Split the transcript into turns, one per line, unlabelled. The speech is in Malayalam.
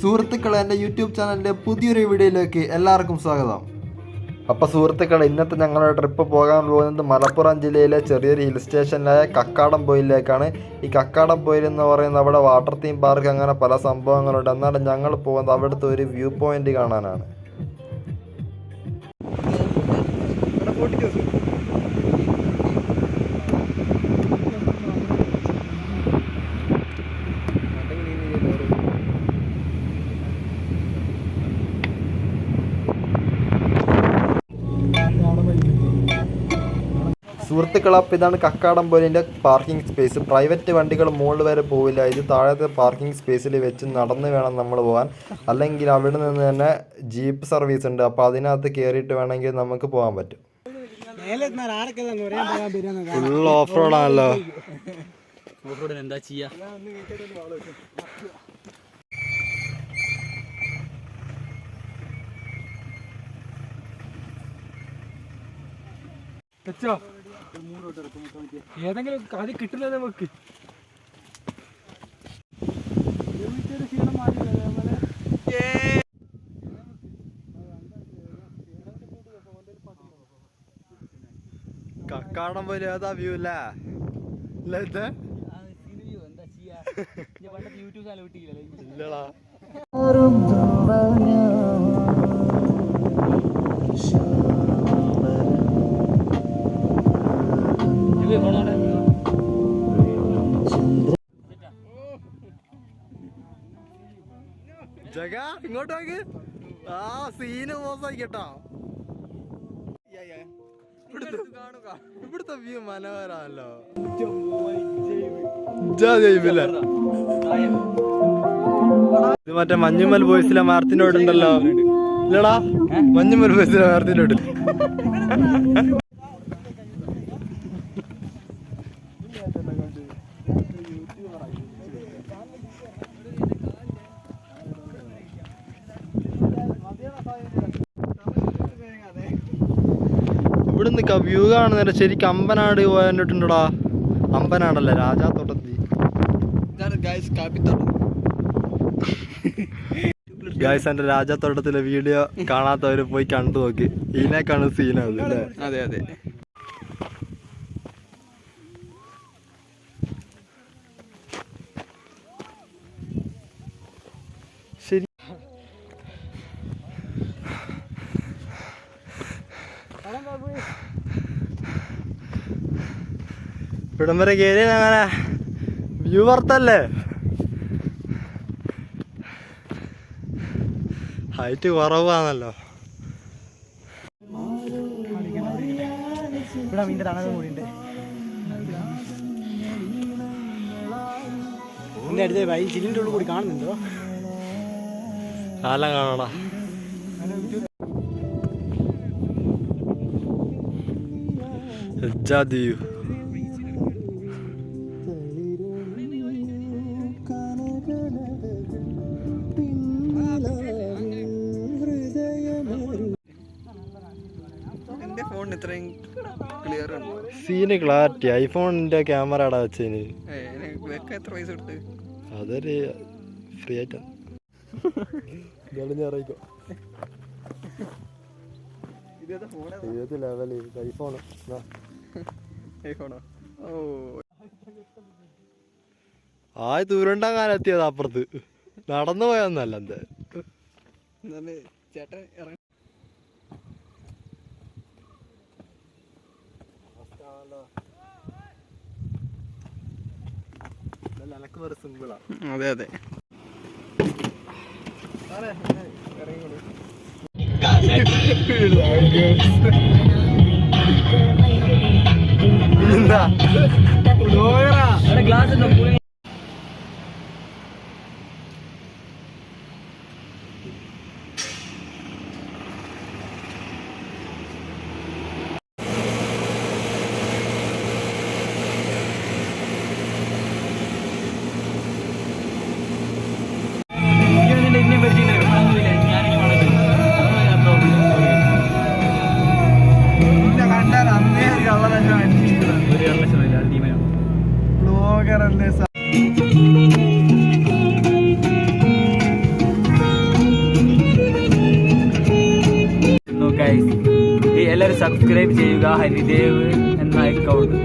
സുഹൃത്തുക്കളെ എന്റെ യൂട്യൂബ് ചാനലിന്റെ പുതിയൊരു വീഡിയോയിലേക്ക് എല്ലാവർക്കും സ്വാഗതം. അപ്പോൾ സുഹൃത്തുക്കളെ ഇന്നത്തെ ഞങ്ങളുടെ ട്രിപ്പ് പോകാൻ പോകുന്നത് മലപ്പുറം ജില്ലയിലെ ചെറിയൊരു ഹിൽ സ്റ്റേഷനിലായ കക്കാടം പോയിലേക്കാണ് ഈ കക്കാടം പോയിൽ എന്ന് പറയുന്നത് അവിടെ വാട്ടർ തീം പാർക്ക് അങ്ങനെ പല സംഭവങ്ങളുണ്ട്. എന്നാലും ഞങ്ങൾ പോകുന്നത് അവിടുത്തെ ഒരു വ്യൂ പോയിന്റ് കാണാനാണ്. സുഹൃത്തുക്കളെ അപ്പോൾ ഇതാണ് കക്കാടം പോലിന്റെ പാർക്കിംഗ് സ്പേസ് പ്രൈവറ്റ് വണ്ടികൾ മുകളിൽ വരെ പോവില്ല. ഇത് താഴത്തെ പാർക്കിംഗ് സ്പേസിൽ വെച്ച് നടന്ന് വേണം നമ്മൾ പോകാൻ അല്ലെങ്കിൽ അവിടെ നിന്ന് തന്നെ ജീപ്പ് സർവീസ് ഉണ്ട്. അപ്പോൾ അതിനകത്ത് കയറിയിട്ട് വേണമെങ്കിൽ നമുക്ക് പോകാൻ പറ്റും. ഫുൾ ഓഫ് റോഡാണല്ലോ
എന്താ ചെയ്യാ?
ഏതെങ്കിലും അത് കിട്ടില്ല നമുക്ക്.
കക്കാടം പോലെ ഏതാ വ്യൂ അല്ലേ ഇത്? ഇല്ലടാ. ജഗ ഇങ്ങോട്ട് നോക്ക് ആ സീന് മോശമായി കേട്ടോ ഇവിടുത്തെ വ്യൂ മനോഹരമല്ലോ ജയിപ്പില്ല ഇത് മറ്റേ മഞ്ഞുമൽ ബോയ്സിലെ മാർത്തിനോടുണ്ടല്ലോ ഇല്ലടാ മഞ്ഞുമൽ ബോയ്സിലെ മാർത്തിനോട് ഇവിടുന്ന് വ്യൂ കാണുന്നില്ല ശരിക്കും അമ്പനാട് പോയിട്ടുണ്ടടാ അമ്പനാടല്ലേ രാജാത്തോട്ടത്തി. ഗായ്സ് എന്റെ രാജാത്തോട്ടത്തിലെ വീഡിയോ കാണാത്തവര് പോയി കണ്ടു നോക്കി. ഇതിനേക്കാണ് സീനാവുന്നത്
അതെ അതെ.
ഇവിടം വരെ കയറി അങ്ങനെ വ്യൂ വർത്തല്ലേ ഹൈറ്റ് കുറവാണല്ലോ.
ഇവിടെ മീന്റെ അടുത്ത് ഈ ചില്ലിന്റെ ഉള്ളിൽ കൂടി കാണുന്നുണ്ടോ?
കാലം കാണടാ ജാതിയു സീന് ക്ലാരിറ്റി ഐഫോണിന്റെ ക്യാമറ അടാ വെച്ചതിന് അതൊരു ഫ്രീ ആയിട്ടാ.
ഫോണാ
ഏത്? ലെവൽ ഐഫോൺ
ഐഫോണോ? ഓ.
ആ ദൂരണ്ടാകാൻ എത്തിയത് അപ്പുറത്ത്. നടന്നു പോയൊന്നല്ല എന്താ.
ചേട്ടൻ ഇറങ്ങി അതെ അതെ.
എന്താ
ఉందా? గ్లాస్
అవగాహన లేదు సార్ సబ్స్క్రైబ్ ചെയ്യുക ഹരിദേവ് എന്ന അക്കൗണ്ട്